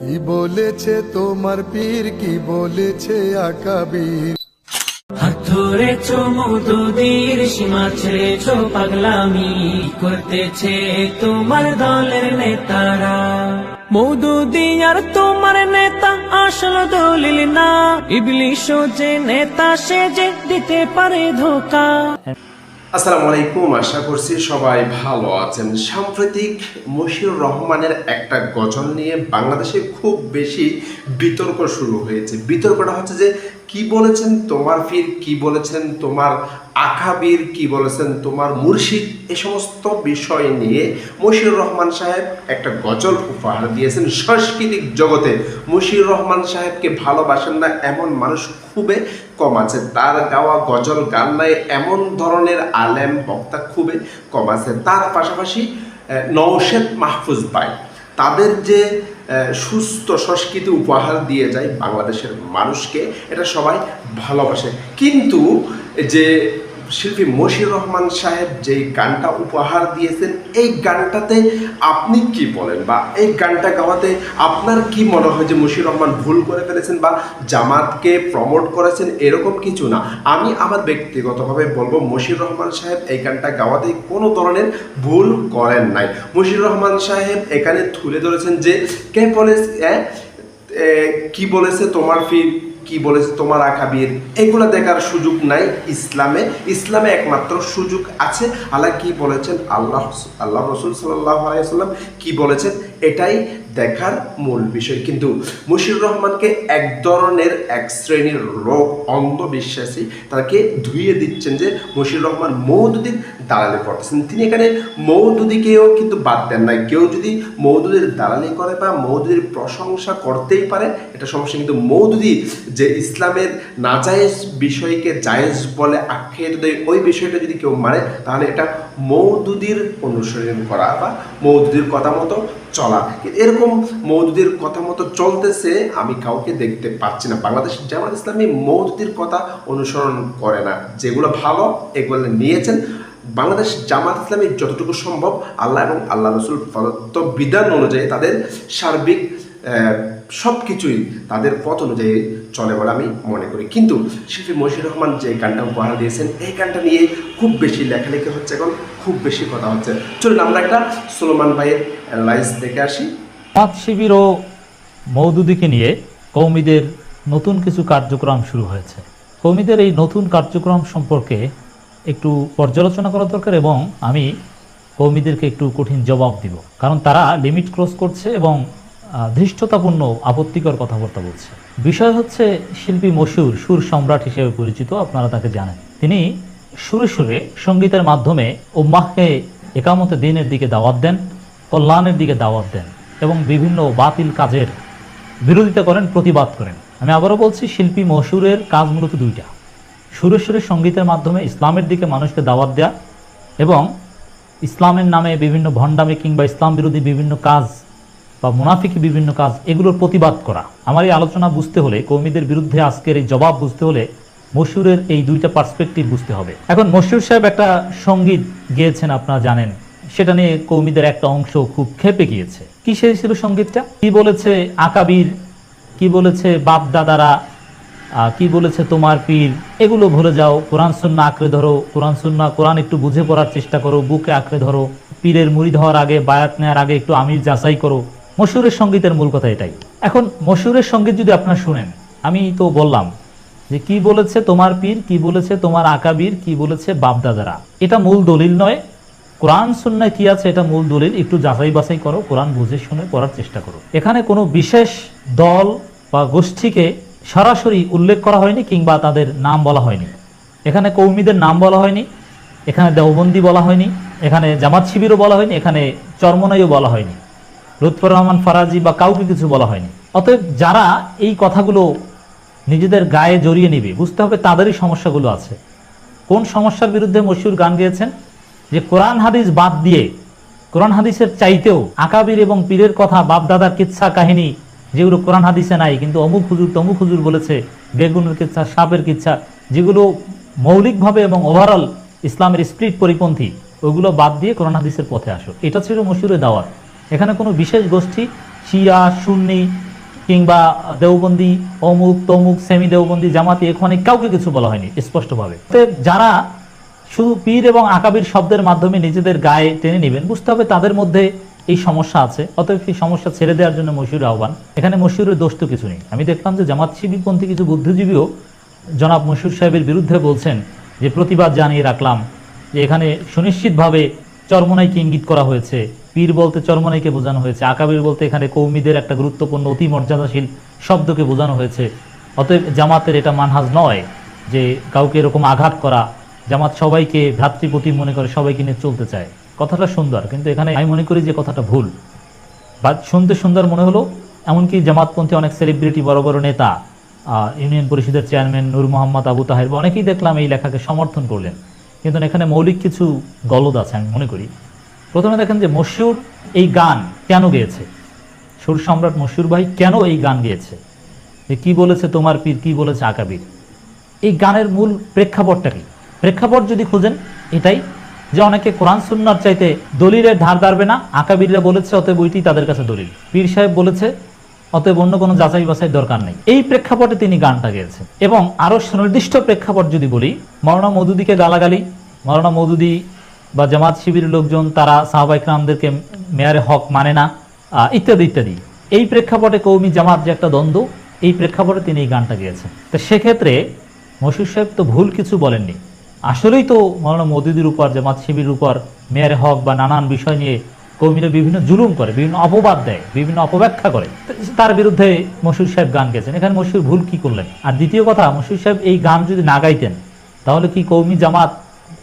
কি বলেছে তোমার পীর? কি বলেছে আকাবির? হাত ধরেছ মধুদির সীমা ছেড়েছ পাগলামি করতেছে তোমার দলের নেতারা। মৌদুদি আর তোমার নেতা আসল দলিল না। ইবলিশ যে নেতা, সে যে দিতে পারে ধোকা। আসসালামু আলাইকুম, আশা করছি সবাই ভালো আছেন। সাম্প্রতিক মশিউর রহমানের একটা গজল নিয়ে বাংলাদেশে খুব বেশি বিতর্ক শুরু হয়েছে। বিতর্কটা হচ্ছে যে কি বলেছেন তোমার ফির, কি বলেছেন তোমার আকাবির, কি বলেছেন তোমার মুর্শিদ? এ সমস্ত বিষয় নিয়ে মশিউর রহমান সাহেব একটা গজল উপহার দিয়েছেন সাংস্কৃতিক জগতে। মশিউর রহমান সাহেবকে ভালোবাসেন না এমন মানুষ খুবই কম আছে। তার গাওয়া গজল গান নাই এমন ধরনের আলেম বক্তা খুবই কম আছে। তার পাশাপাশি নওশেদ মাহফুজ ভাই, তাদের যে সুস্থ সংস্কৃতি উপহার দিয়ে যায় বাংলাদেশের মানুষকে। এটা সবাই ভালোবাসে। কিন্তু যে শিল্পী মশির রহমান সাহেব যে গানটা উপহার দিয়েছেন এই গানটাতে আপনি কি বলেন বা এই গানটা গাওয়াতে আপনার কি মনে হয় যে মশির রহমান ভুল করে ফেলেছেন বা জামাতকে প্রমোট করেছেন এরকম কিছু না? আমি আমার ব্যক্তিগতভাবে বলব মশির রহমান সাহেব এই গানটা গাওয়াতে কোনো ধরনের ভুল করেন নাই। মশির রহমান সাহেব এখানে তুলে ধরেছেন যে কে বলে এ, কি বলেছে তোমার ফির? কি বলেছে তোমার আকাবির? এগুলো দেখার সুযোগ নাই ইসলামে। ইসলামে একমাত্র সুযোগ আছে। আল্লাহ কি বলেছেন? আল্লাহ আল্লাহ রসুল আলাইসাল্লাম কি বলেছেন? এটাই দেখার মূল বিষয়। কিন্তু মুশির রহমানকে এক ধরনের, এক শ্রেণির রোগ অন্ধবিশ্বাসী, তাকে ধুয়ে দিচ্ছেন যে মুশির রহমান মৌদুদির দালালি করতেছেন। তিনি এখানে মৌদুদিকেও কিন্তু বাদ দেন নাই। কেউ যদি মৌদুদির দালালি করে বা মৌদুদির প্রশংসা করতেই পারে, এটা সমস্যা। কিন্তু মৌদুদি যে ইসলামের নাজায়েজ বিষয়কে জায়েজ বলে আখ্যায়িত দেয়, ওই বিষয়টা যদি কেউ মানে তাহলে এটা মৌদুদির অনুসরণ করা বা মৌদুদির কথা মতো চলা। কিন্তু এরকম মৌদুদের কথা মতো চলতেছে, আমি কাউকে দেখতে পাচ্ছি না। বাংলাদেশ জামাত ইসলামী মৌদুদের কথা অনুসরণ করে না। যেগুলো ভালো, এগুলো নিয়েছেন। বাংলাদেশ জামাত ইসলামী যতটুকু সম্ভব, আল্লাহ এবং আল্লাহ রসুল প্রদত্ত বিধান অনুযায়ী তাদের সার্বিক সব কিছুই তাদের পথ অনুযায়ী চলে বলে আমি মনে করি। কিন্তু শিল্পী মশির রহমান যে গানটা উপহার দিয়েছেন, এই গানটা নিয়ে খুব বেশি লেখালেখি হচ্ছে এখন খুব বেশি কথা হচ্ছে। চলুন, আমরা একটা সুলমান ভাইয়ের লাইস দেখে আসি। পাঁচ শিবির ও মৌদুদিকে নিয়ে কৌমিদের নতুন কিছু কার্যক্রম শুরু হয়েছে। কৌমিদের এই নতুন কার্যক্রম সম্পর্কে একটু পর্যালোচনা করা দরকার এবং আমি কৌমিদেরকে একটু কঠিন জবাব দিব। কারণ তারা লিমিট ক্রস করছে এবং ধৃষ্টতাপূর্ণ আপত্তিকর কথাবার্তা বলছে। বিষয় হচ্ছে শিল্পী মশুর সুর সম্রাট হিসেবে পরিচিত, আপনারা তাকে জানেন। তিনি সুরে সুরে সঙ্গীতের মাধ্যমে উম্মাহকে একামতে দিনের দিকে দাওয়াত দেন, কল্যাণের দিকে দাওয়াত দেন এবং বিভিন্ন বাতিল কাজের বিরোধিতা করেন, প্রতিবাদ করেন। আমি আবারও বলছি, শিল্পী মশুরের কাজ মূলত দুইটা। সুরে সুরে সঙ্গীতের মাধ্যমে ইসলামের দিকে মানুষকে দাওয়াত দেয়া এবং ইসলামের নামে বিভিন্ন ভণ্ডামি কিংবা ইসলাম বিরোধী বিভিন্ন কাজ বা মুনাফিকি বিভিন্ন কাজ, এগুলোর প্রতিবাদ করা। আমার এই আলোচনা বুঝতে হলে, কৌমিদের বিরুদ্ধে আজকের এই জবাব বুঝতে হলে মশুরের এই দুইটা পার্সপেক্টিভ বুঝতে হবে। এখন মশুর সাহেব একটা সংগীত গেয়েছেন, আপনারা জানেন। সেটা নিয়ে কৌমিদের একটা অংশ খুব খেপে গিয়েছে। কি সেই ছিল সঙ্গীতটা? কি বলেছে আকাবির? কি বলেছে বাপ দাদারা কি বলেছে তোমার পীর? এগুলো ভুলে যাও। কোরআন সুন্না আঁকড়ে ধরো। কোরআন সুন্না কোরআন একটু বুঝে পড়ার চেষ্টা করো, বুকে আঁকড়ে ধরো। পীরের মুড়ি ধোয়ার আগে, বায়াত নেওয়ার আগে একটু আমির যাচাই করো। মশুরের সঙ্গীতের মূল কথা এটাই। এখন মশুরের সংগীত যদি আপনারা শুনেন, আমি তো বললাম যে কি বলেছে তোমার পীর, কি বলেছে তোমার আকাবির, কি বলেছে বাপদাদারা। এটা মূল দলিল নয়। কোরআন, সুন্নায় কি আছে এটা মূল দলিল। একটু যাচাই বাছাই করো, কোরআন বুঝে শুনে পড়ার চেষ্টা করো। এখানে কোনো বিশেষ দল বা গোষ্ঠীকে সরাসরি উল্লেখ করা হয়নি কিংবা তাদের নাম বলা হয়নি। এখানে কৌমিদের নাম বলা হয়নি, এখানে দেওবন্দি বলা হয়নি, এখানে জামাত শিবিরও বলা হয়নি, এখানে চরমনাইও বলা হয়নি। লুৎফর রহমান ফারাজি বা কাউকে কিছু বলা হয়নি। অতএব যারা এই কথাগুলো নিজেদের গায়ে জড়িয়ে নিবে, বুঝতে হবে তাদেরই সমস্যাগুলো আছে। কোন সমস্যার বিরুদ্ধে মশিউর গান গেয়েছেন? যে কোরআন হাদিস বাদ দিয়ে, কোরআন হাদিসের চাইতেও আকাবির এবং পীরের কথা বাপদাদার কিচ্ছা কাহিনী যেগুলো কোরআন হাদিসে নাই, কিন্তু অমুক হুজুর তমুক হুজুর বলেছে, বেগুনের কিচ্ছা, সাপের কিচ্ছা, যেগুলো মৌলিকভাবে এবং ওভারঅল ইসলামের স্প্রিট পরিপন্থী, ওগুলো বাদ দিয়ে কোরআন হাদিসের পথে আসো। এটা ছিল মশিউরের দাওয়াত। এখানে কোনো বিশেষ গোষ্ঠী শিয়া সুন্নি কিংবা দেওবন্দি, অমুক, তমুক সেমি দেওবন্দি জামাতি, এখানে কাউকে কিছু বলা হয়নি, স্পষ্টভাবে। যারা শুধু পীর এবং আকাবির শব্দের মাধ্যমে নিজেদের গায়ে টেনে নেবেন, বুঝতে হবে তাদের মধ্যে এই সমস্যা আছে। অতএব সেই সমস্যা ছেড়ে দেওয়ার জন্য মশিউর আহ্বান। এখানে মশিউরের দোষ তো কিছু নেই। আমি দেখলাম যে জামাত শিবিরপন্থী কিছু বুদ্ধিজীবীও জনাব মশিউর সাহেবের বিরুদ্ধে বলছেন যে, প্রতিবাদ জানিয়ে রাখলাম যে, এখানে সুনিশ্চিতভাবে চরমনাইকে ইঙ্গিত করা হয়েছে পীর বলতে চরমনাইকে বোঝানো হয়েছে, আকাবির বলতে এখানে কৌমিদের একটা গুরুত্বপূর্ণ অতি মর্যাদাশীল শব্দকে বোঝানো হয়েছে। অতএব জামাতের এটা মানহাজ নয় যে কাউকে এরকম আঘাত করা, জামাত সবাইকে ভ্রাতৃপতি মনে করে সবাইকে নিয়ে চলতে চায়। কথাটা সুন্দর, কিন্তু এখানে আমি মনে করি যে কথাটা ভুল। বা শুনতে সুন্দর মনে হলো, এমনকি জামাতপন্থী অনেক সেলিব্রিটি বড় বড় নেতা ইউনিয়ন পরিষদের চেয়ারম্যান নূর মোহাম্মদ আবু তাহের, অনেকেই দেখলাম এই লেখাকে সমর্থন করলেন। কিন্তু এখানে মৌলিক কিছু গলদ আছে আমি মনে করি। প্রথমে দেখেন যে মশিউর এই গান কেন গেয়েছে? সুর সম্রাট মশিউর ভাই কেন এই গান গেয়েছে? যে কি বলেছে তোমার পীর, কি বলেছে আকাবির? এই গানের মূল প্রেক্ষাপটটা কি? প্রেক্ষাপট যদি খুঁজেন, এটাই যে অনেকে কোরআন সুন্নার চাইতে দলিলের ধার ধারবে না, আকাবিররা বলেছে, অতএব ওইটি তাদের কাছে দলিল। পীর সাহেব বলেছে, অতএব অন্য কোনো যাচাই বাছাই দরকার নেই। এই প্রেক্ষাপটে তিনি গানটা গেয়েছেন। এবং আরও সুনির্দিষ্ট প্রেক্ষাপট যদি বলি মরনা মধুদিকে গালাগালি মরনা মধুদি বা জামাত শিবিরের লোকজন, তারা সাহাবাইকরামদেরকে মেয়ারে হক মানে না ইত্যাদি ইত্যাদি। এই প্রেক্ষাপটে কৌমি জামাত যে একটা দ্বন্দ্ব, এই প্রেক্ষাপটে তিনি এই গানটা গেয়েছেন। তো সেক্ষেত্রে মশুর সাহেব তো ভুল কিছু বলেননি। আসলেই তো মৌলানা মদুদির উপর, জামাত শিবির উপর মেয়ারে হক বা নানান বিষয় নিয়ে কৌমিরা বিভিন্ন জুলুম করে, বিভিন্ন অপবাদ দেয়, বিভিন্ন অপব্যাখ্যা করে। তার বিরুদ্ধে মশুর সাহেব গান গেছেন এখানে মশুর ভুল কি করলেন? আর দ্বিতীয় কথা মশুর সাহেব এই গান যদি না গাইতেন, তাহলে কি কৌমি জামাত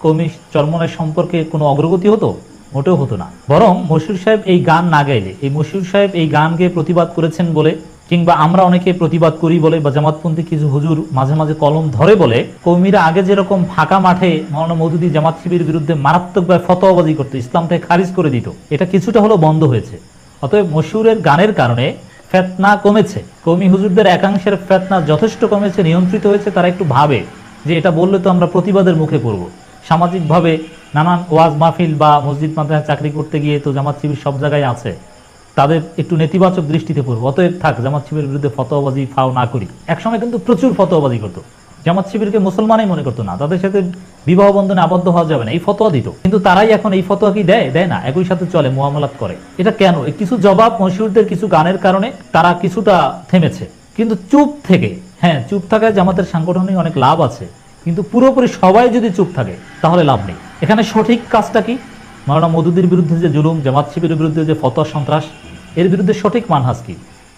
কৌমি চরমনের সম্পর্কে কোনো অগ্রগতি হতো? মোটেও হতো না। বরং মশুর সাহেব এই গান না গাইলে, এই মশুর সাহেব এই গান গেয়ে প্রতিবাদ করেছেন বলে, কিংবা আমরা অনেকে প্রতিবাদ করি বলে বা জামাতপন্থী কিছু হুজুর মাঝে মাঝে কলম ধরে বলে, কৌমিরা আগে যেরকম ফাঁকা মাঠে মৌলানা মৌদুদি জামাত শিবির বিরুদ্ধে মারাত্মকভাবে ফতোয়াবাজি করতো ইসলাম থেকে খারিজ করে দিত, এটা কিছুটা হলো বন্ধ হয়েছে। অতএব মশুরের গানের কারণে ফেতনা কমেছে। কৌমি হুজুরদের একাংশের ফেতনা যথেষ্ট কমেছে, নিয়ন্ত্রিত হয়েছে, তারা একটু ভাবে যে এটা বললে তো আমরা প্রতিবাদের মুখে পড়ব। সামাজিকভাবে নানান ওয়াজ মাহফিল বা মসজিদ মাদ্রাসায় চাকরি করতে গিয়ে তো জামাত শিবির সব জায়গায় আছে, তাদের একটু নেতিবাচক দৃষ্টিতে পড়ব অতএব থাক, জামাত শিবিরের বিরুদ্ধে ফতোয়াবাজি ফাও না করি। একসময় কিন্তু প্রচুর ফতোয়াবাজি করতো। জামাত শিবিরকে মুসলমানই মনে করতো না, তাদের সাথে বিবাহ বন্ধনে আবদ্ধ হওয়া যাবে না, এই ফতোয়া দিত। কিন্তু তারাই এখন এই ফতোয়া কি দেয়? দেয় না, একই সাথে চলে মুআমালাত করে। এটা কেন? কিছু জবাব মশহুরদের কিছু গানের কারণে তারা কিছুটা থেমেছে। কিন্তু চুপ থেকে হ্যাঁ চুপ থাকায় জামাতের সাংগঠনিক অনেক লাভ আছে। কিন্তু পুরোপুরি সবাই যদি চুপ থাকে, তাহলে লাভ নেই। এখানে সঠিক কাজটা কি? মাওলানা মধুদের বিরুদ্ধে যে জুলুম, জামাত শিবিরের বিরুদ্ধে যে ফতোয়া সন্ত্রাস, এর বিরুদ্ধে সঠিক মানহাজ কি?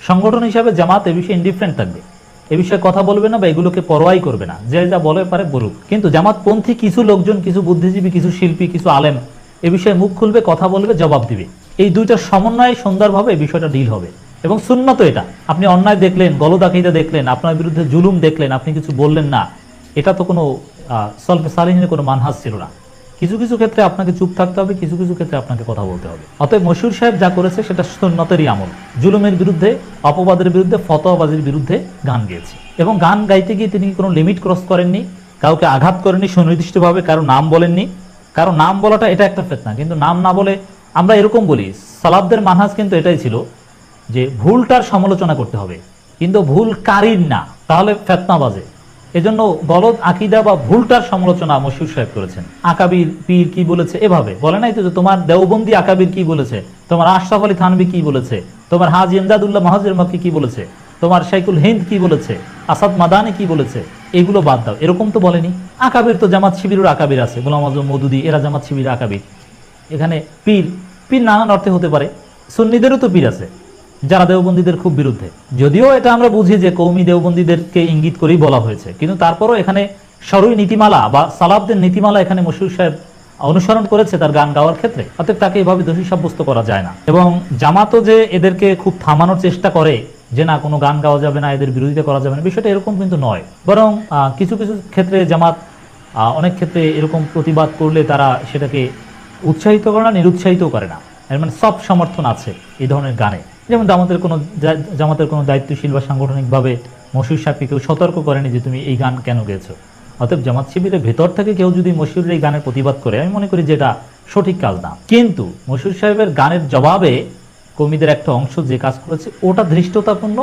সংগঠন হিসাবে জামাত এ বিষয়ে ইনডিফারেন্ট থাকবে। এ বিষয়ে কথা বলবে না বা এগুলোকে পরোয়াই করবে না। যে যা বলে পারে বলুক। কিন্তু জামাতপন্থী কিছু লোকজন, কিছু বুদ্ধিজীবী, কিছু শিল্পী, কিছু আলেম এ বিষয়ে মুখ খুলবে, কথা বলবে, জবাব দিবে। এই দুইটা সমন্বয়ে সুন্দরভাবে এই বিষয়টা ডিল হবে। এবং সুন্নত এটা। আপনি অন্যায় দেখলেন গলদাকিদা দেখলেন, আপনার বিরুদ্ধে জুলুম দেখলেন, আপনি কিছু বললেন না। এটা তো কোনো সলফে সালিহিনের কোনো মানহাজ ছিল না। কিছু কিছু ক্ষেত্রে আপনাকে চুপ থাকতে হবে, কিছু কিছু ক্ষেত্রে আপনাকে কথা বলতে হবে। অতএব মশুর সাহেব যা করেছে সেটা সুন্নতেরই আমল। জুলুমের বিরুদ্ধে, অপবাদের বিরুদ্ধে, ফতোয়াবাজির বিরুদ্ধে গান গেয়েছে। এবং গান গাইতে গিয়ে তিনি কোনো লিমিট ক্রস করেননি, কাউকে আঘাত করেননি, সুনির্দিষ্টভাবে কারও নাম বলেননি। কারও নাম বলাটা এটা একটা ফেতনা, কিন্তু নাম না বলে আমরা এরকম বলি সালাবদের মানহাজ কিন্তু এটাই ছিল যে ভুলটার সমালোচনা করতে হবে। কিন্তু ভুল কারির না, তাহলে ফেতনা বাজে। এজন্য গলদ, আকিদা বা ভুলটার সমালোচনা মশুর সাহেব করেছেন। আকাবির পীর কি বলেছে এভাবে? বলে নাই তো যে তোমার দেওবন্দি আকাবির কি বলেছে? তোমার আশরাফ আলী থানবি কি বলেছে? তোমার হাজি এমদাদুল্লাহ মাহাজের মক্কি কি বলেছে? তোমার শাইকুল হিন্দ কি বলেছে? আসাদ মাদানি কি বলেছে? এগুলো বাদ দাও। এরকম তো বলেনি। আকাবির তো জামাত শিবিরের আকাবির আছে। গোলাম আজম মধুদি এরা জামাত শিবির আকাবির। এখানে পীর পীর নানান অর্থে হতে পারে। সুন্নিদেরও তো পীর আছে। যারা দেওবন্দীদের খুব বিরুদ্ধে। যদিও এটা আমরা বুঝি যে কৌমি দেওবন্দীদেরকে ইঙ্গিত করেই বলা হয়েছে। কিন্তু তারপরও এখানে সরই নীতিমালা বা সালাবদের নীতিমালা এখানে মশুর সাহেব অনুসরণ করেছে তার গান গাওয়ার ক্ষেত্রে। অতএব তাকে এভাবে দোষী সাব্যস্ত করা যায় না। এবং জামাতও যে এদেরকে খুব থামানোর চেষ্টা করে যে না, কোনো গান গাওয়া যাবে না, এদের বিরোধিতা করা যাবে না, বিষয়টা এরকম কিন্তু নয়। বরং কিছু কিছু ক্ষেত্রে জামাত অনেক ক্ষেত্রে এরকম প্রতিবাদ করলে তারা সেটাকে উৎসাহিত করে না, নিরুৎসাহিতও করে না। এর মানে সব সমর্থন আছে এই ধরনের গানে। যেমন জামাতের কোনো জামাতের কোনো দায়িত্বশীল বা সাংগঠনিকভাবে মশুর সাহেবকে কেউ সতর্ক করেনি যে তুমি এই গান কেন গেয়েছো। অতএব জামাত শিবিরের ভেতর থেকে কেউ যদি মশুরের এই গানের প্রতিবাদ করে, আমি মনে করি যে এটা সঠিক কাজ না। কিন্তু মশুর সাহেবের গানের জবাবে কর্মীদের একটা অংশ যে কাজ করেছে, ওটা ধৃষ্টতাপূর্ণ,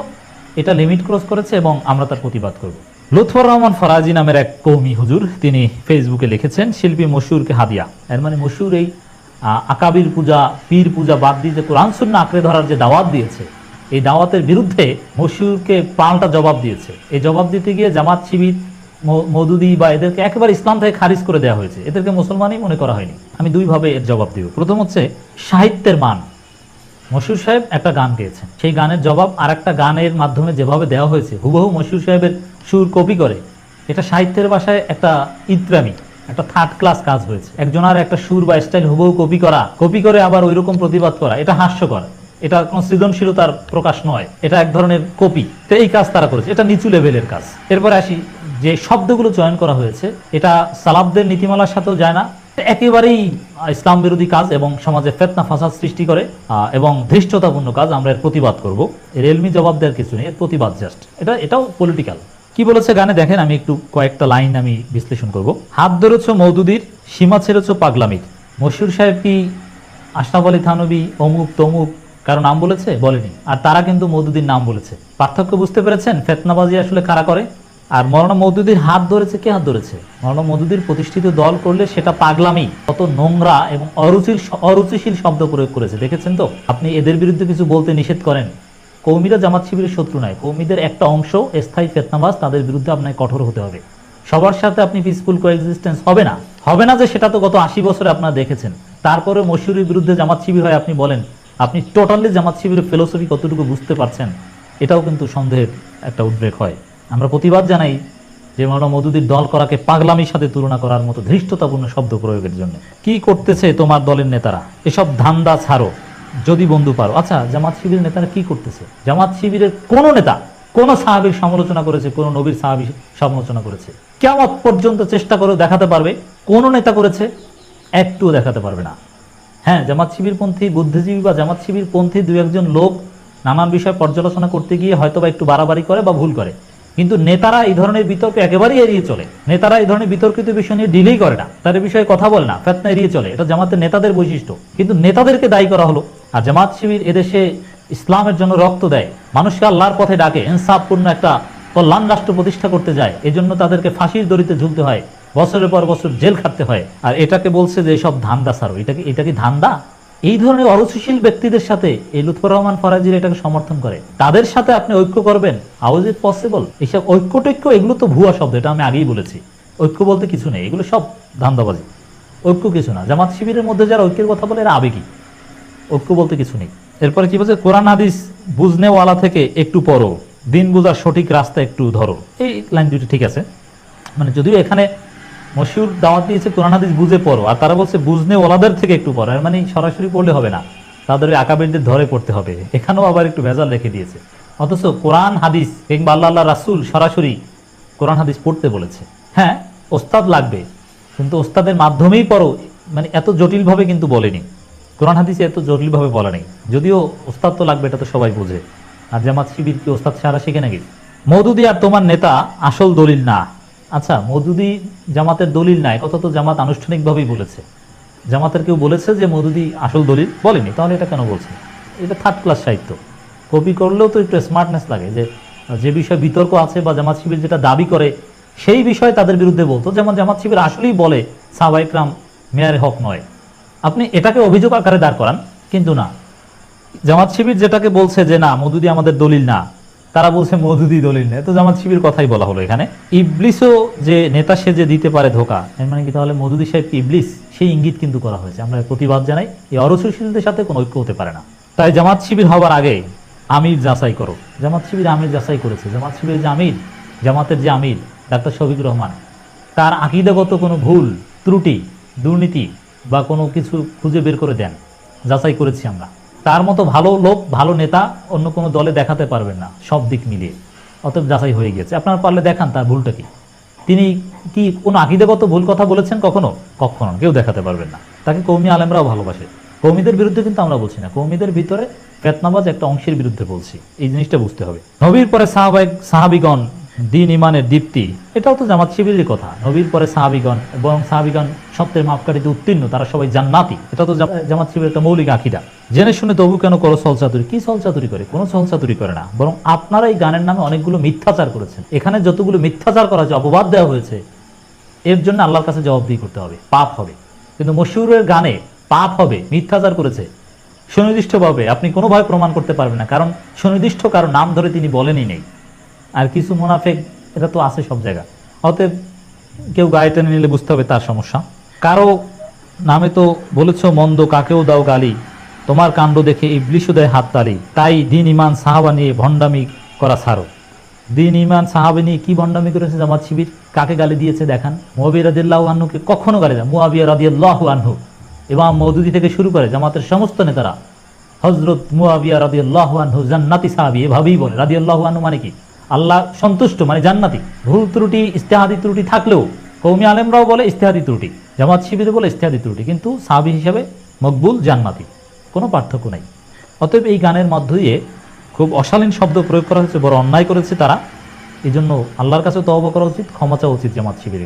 এটা লিমিট ক্রস করেছে এবং আমরা তার প্রতিবাদ করব। লুৎফর রহমান ফরাজি নামের এক কৌমি হুজুর, তিনি ফেসবুকে লিখেছেন, শিল্পী মশুরকে হাদিয়া। এর মানে মশুর এই আকাবির পূজা, পীর পূজা বাদ দিয়ে যে কোরআন সুন্না আঁকড়ে ধরার যে দাওয়াত দিয়েছে, এই দাওয়াতের বিরুদ্ধে মশুরকে পাল্টা জবাব দিয়েছে। এই জবাব দিতে গিয়ে জামাত শিবির মৌদুদি বা এদেরকে একেবারে ইসলাম থেকে খারিজ করে দেওয়া হয়েছে। এদেরকে মুসলমানই মনে করা হয়নি। আমি দুইভাবে এর জবাব দিব। প্রথম হচ্ছে সাহিত্যের মান। মশুর সাহেব একটা গান গেয়েছেন। সেই গানের জবাব আর একটা গানের মাধ্যমে যেভাবে দেওয়া হয়েছে, হুবহু মশুর সাহেবের সুর কপি করে। এটা সাহিত্যের ভাষায় একটা ইত্রামি। একটা থার্ড ক্লাস কাজ হয়েছে। একজন আর একটা সুর বা স্টাইল হুবহু কপি করা কপি করে আবার ওই রকম প্রতিবাদ করা, এটা হাস্যকর। এটা কোনো সৃজনশীলতার প্রকাশ নয়, এটা এক ধরনের কপি তো এই কাজ তারা করেছে, এটা নিচু লেভেলের কাজ। এরপরে আসি, যে শব্দগুলো চয়ন করা হয়েছে, এটা সালাবদের নীতিমালার সাথেও যায় না। একেবারেই ইসলাম বিরোধী কাজ এবং সমাজে ফেতনা, ফাসাদ সৃষ্টি করে এবং ধৃষ্টতাপূর্ণ কাজ, আমরা এর প্রতিবাদ করব। এর এলমি জবাব দেওয়ার কিছু নেই, এর প্রতিবাদ জাস্ট এটা, এটাও পলিটিক্যাল কি বলেছে গানে? দেখেন, আমি একটু কয়েকটা লাইন আমি বিশ্লেষণ করব। হাত ধরেছ মৌদুদির, সীমা ছেড়েছ পাগলামির। মশুর সাহেব কি আশরাফ আলী থানবী অমুক তমুক কারও নাম বলেছে? বলেনি। আর তারা কিন্তু মৌদুদির নাম বলেছে। পার্থক্য বুঝতে পেরেছেন? ফেতনাবাজি আসলে কারা করে? আর মৌলানা মৌদুদির হাত ধরেছে, কে হাত ধরেছে? মৌলানা মৌদুদির প্রতিষ্ঠিত দল করলে সেটা পাগলামি, কত নোংরা এবং অরুচির অরুচিশীল শব্দ প্রয়োগ করেছে। দেখেছেন তো? আপনি এদের বিরুদ্ধে কিছু বলতে নিষেধ করেন। কৌমিরা জামাত শিবিরের শত্রু নয়। কৌমিদের একটা অংশ স্থায়ী ফেতনাবাজ, তাদের বিরুদ্ধে আপনাকে কঠোর হতে হবে। সবার সাথে আপনি পিসফুল কোএক্সিস্টেন্স হবে না। হবে না যে সেটা তো গত আশি বছরে আপনারা দেখেছেন। তারপরে মশুরির বিরুদ্ধে জামাত শিবির হয়, আপনি বলেন, আপনি টোটালি জামাত শিবিরের ফিলোসফি কতটুকু বুঝতে পারছেন? এটাও কিন্তু সন্দেহের একটা উদ্বেগ হয়। আমরা প্রতিবাদ জানাই যে মাওলানা মধুদির দল করাকে পাগলামির সাথে তুলনা করার মতো ধৃষ্টতাপূর্ণ শব্দ প্রয়োগের জন্য। কি করতেছে তোমার দলের নেতারা? এসব ধান্দা ছাড়ো। যদি বন্ধু পারো। আচ্ছা জামাত শিবির নেতারা কি করতেছে? জামাত শিবিরের কোন নেতা, কোন সাহাবির সমালোচনা করেছে, কোন নবীর সাহাবি সমালোচনা করেছে? কেমন পর্যন্ত চেষ্টা করে দেখাতে পারবে, কোন নেতা করেছে, একটুও দেখাতে পারবে না। হ্যাঁ জামাত শিবির পন্থী বুদ্ধিজীবী বা জামাত শিবির পন্থী দু একজন লোক নানান বিষয় পর্যালোচনা করতে গিয়ে হয়তো বা একটু বাড়াবাড়ি করে বা ভুল করে। কিন্তু নেতারা এই ধরনের বিতর্ক একেবারেই এড়িয়ে চলে। নেতারা এই ধরনের বিতর্কিত বিষয় নিয়ে ডিলেই করে না। তার বিষয়ে কথা বলে না ফেতনা এড়িয়ে চলে। এটা জামাতের নেতাদের বৈশিষ্ট্য। কিন্তু নেতাদেরকে দায়ী করা হলো। আর জামাত শিবির এদেশে ইসলামের জন্য রক্ত দেয়। মানুষকে আল্লাহর পথে ডাকে, ইনসাফপূর্ণ একটা কল্যাণ রাষ্ট্র প্রতিষ্ঠা করতে যায়। এজন্য তাদেরকে ফাঁসির দড়িতে ঝুলতে হয়। বছরের পর বছর জেল খাটতে হয়। আর এটাকে বলছে যে সব ধান্দা সারো। এটাকে এটা কি ধান্দা? এই ধরনের অরুচিশীল ব্যক্তিদের সাথে এই লুৎফর রহমান ফরাজির এটাকে সমর্থন করে। তাদের সাথে আপনি ঐক্য করবেন? হাউ ইজ ইট পসিবল এইসব ঐক্য টৈক্য এগুলো তো ভুয়া শব্দ, এটা আমি আগেই বলেছি। ঐক্য বলতে কিছু নেই, এগুলো সব ধান্দাবাজি। ঐক্য কিছু না। জামাত শিবিরের মধ্যে যারা ঐক্যের কথা বলে, এরা আবেগী। ঐক্য বলতে কিছু নেই। এরপরে কি বলছে? কোরআন, হাদিস বুঝনেওয়ালা থেকে একটু পড়ো দিন বোঝার সঠিক রাস্তা একটু ধরো। এই লাইন দুটি ঠিক আছে। মানে যদিও এখানে মশিউর দাওয়াত দিয়েছে, কোরআন হাদিস বুঝে পড়ো। আর তারা বলছে, বুঝনে ওলাদের থেকে একটু পড়ো। এর মানে সরাসরি পড়লে হবে না। তাদের ওই আকাবেরদের ধরে পড়তে হবে। এখানেও আবার একটু ভেজাল রেখে দিয়েছে। অথচ কোরআন হাদিস, কিংবা আল্লাহ আল্লাহ রাসুল সরাসরি কোরআন হাদিস পড়তে বলেছে। হ্যাঁ ওস্তাদ লাগবে, কিন্তু ওস্তাদের মাধ্যমেই পড়ো। মানে এত জটিলভাবে কিন্তু বলেনি। কোরআন হাদিসে এত জটিলভাবে বলা নেই। যদিও ওস্তাদ তো লাগবে, এটা তো সবাই বোঝে। আর জামাত শিবির কি ওস্তাদ সারা শিখে নাকি? মৌদুদি আর তোমার নেতা আসল দলিল না। আচ্ছা মৌদুদি জামাতের দলিল নাই, কথা তো জামাত আনুষ্ঠানিকভাবেই বলেছে। জামাতের কেউ বলেছে যে মৌদুদি আসল দলিল? বলেনি, তাহলে এটা কেন বলছে? এটা থার্ড ক্লাস সাহিত্য। কপি করলেও তো একটু স্মার্টনেস লাগে যে যে বিষয়ে বিতর্ক আছে বা জামাত শিবির যেটা দাবি করে, সেই বিষয়ে তাদের বিরুদ্ধে বলতো। যেমন জামাত শিবির আসলেই বলে সাহবাইকরাম মেয়ার হক নয়। আপনি এটাকে অভিযোগ আকারে দাঁড় করান, কিন্তু না। জামাত শিবির যেটাকে বলছে যে না মধুদি আমাদের দলিল না তারা বলছে মধুদি দলিল না তো জামাত শিবির কথাই বলা হলো এখানে। ইবলিসও যে নেতা সে যে দিতে পারে ধোকা, এর মানে কি তাহলে মধুদি সাহেব ইবলিস? সেই ইঙ্গিত কিন্তু করা হয়েছে। আমরা প্রতিবাদ জানাই। এই অরসুশীলদের সাথে কোনো ঐক্য হতে পারে না। তাই জামাত শিবির হবার আগে আমির যাচাই করো। জামাত শিবির আমির যাচাই করেছে। জামাত শিবির যে আমির, জামাতের যে আমির, ডাক্তার শফিক রহমান, তার আকিদাগত কোনো ভুল, ত্রুটি, দুর্নীতি বা কোনো কিছু খুঁজে বের করে দেন। যাচাই করেছি আমরা। তার মতো ভালো লোক, ভালো নেতা অন্য কোনো দলে দেখাতে পারবেন না, সব দিক মিলিয়ে। অতএব যাচাই হয়ে গেছে। আপনারা পারলে দেখান তার ভুলটা কি। তিনি কি কোনো আকিদাগত ভুল কথা বলেছেন কখনো? কখনো কেউ দেখাতে পারবেন না। তাকে কৌমি আলেমরাও ভালোবাসে। কৌমিদের বিরুদ্ধে কিন্তু আমরা বলছি না। কৌমিদের ভিতরে ফেতনাবাজ একটা অংশের বিরুদ্ধে বলছি। এই জিনিসটা বুঝতে হবে। নবীর পরে সাহাবাই সাহাবিগণ দিন ইমানের দীপ্তি। এটাও তো জামাত শিবিরের কথা। নবীর পরে সাহাবিগণ এবং সাহাবিগণ সপ্তাহের মাপকাঠিতে উত্তীর্ণ, তারা সবাই জান্নাতি। এটা তো জামাত শিবিরের একটা মৌলিক আখিদা জেনে শুনে তবু কেন করো সলচাতুরি কি সলচাতুরি করে? কোনো সলচাতুরি করে না। বরং আপনারা এই গানের নামে অনেকগুলো মিথ্যাচার করেছেন। এখানে যতগুলো মিথ্যাচার করা হয়েছে, অপবাদ দেওয়া হয়েছে, এর জন্য আল্লাহর কাছে জবাবদিহি করতে হবে। পাপ হবে। কিন্তু মশহুরের গানে পাপ হবে, মিথ্যাচার করেছে, সুনির্দিষ্টভাবে আপনি কোনোভাবে প্রমাণ করতে পারবেন না। কারণ সুনির্দিষ্ট কারও নাম ধরে তিনি বলেনই নেই। আর কিছু মুনাফেক, এটা তো আছে সব জায়গা অতএব কেউ গায়ে টেনে নিলে বুঝতে হবে তার সমস্যা। কারও নামে তো বলেছ, মন্দ কাকেও দাও গালি। তোমার কাণ্ড দেখে ইবলিশও দেয় হাত তালি। তাই দিন ইমান সাহাবা নিয়ে ভণ্ডামি করা ছাড়ো। দিন ইমান সাহাবে নিয়ে কি ভণ্ডামি করেছে জামাত শিবির? কাকে গালি দিয়েছে দেখান? মুয়াবিয়া রাদিয়াল্লাহু আনহুকে কখনো গালি দেয় মুয়াবিয়া রাদিয়াল্লাহু আনহু। এবং মৌদুদি থেকে শুরু করে জামাতের সমস্ত নেতারা। হজরত মুয়াবিয়া রাদিয়াল্লাহু আনহু জান্নাতি সাহাবী, এভাবেই বলে। রাদিয়াল্লাহু আনহু মানে কি? আল্লাহ সন্তুষ্ট মানে জান্নাতি। ভুল ত্রুটি, ইস্তেহাদি ত্রুটি থাকলেও কৌমি আলেমরাও বলে ইস্তেহাদি ত্রুটি, জামাত শিবিরে বলে ইস্তেহাদি ত্রুটি, কিন্তু সাবি হিসাবে মকবুল জান্নাতি, কোনো পার্থক্য নাই। অতএব এই গানের মধ্য দিয়ে খুব অশালীন শব্দ প্রয়োগ করা হয়েছে, বড় অন্যায় করেছে তারা। এই জন্য আল্লাহর কাছে তব করা উচিত, ক্ষমা চাওয়া উচিত জামাত শিবিরের।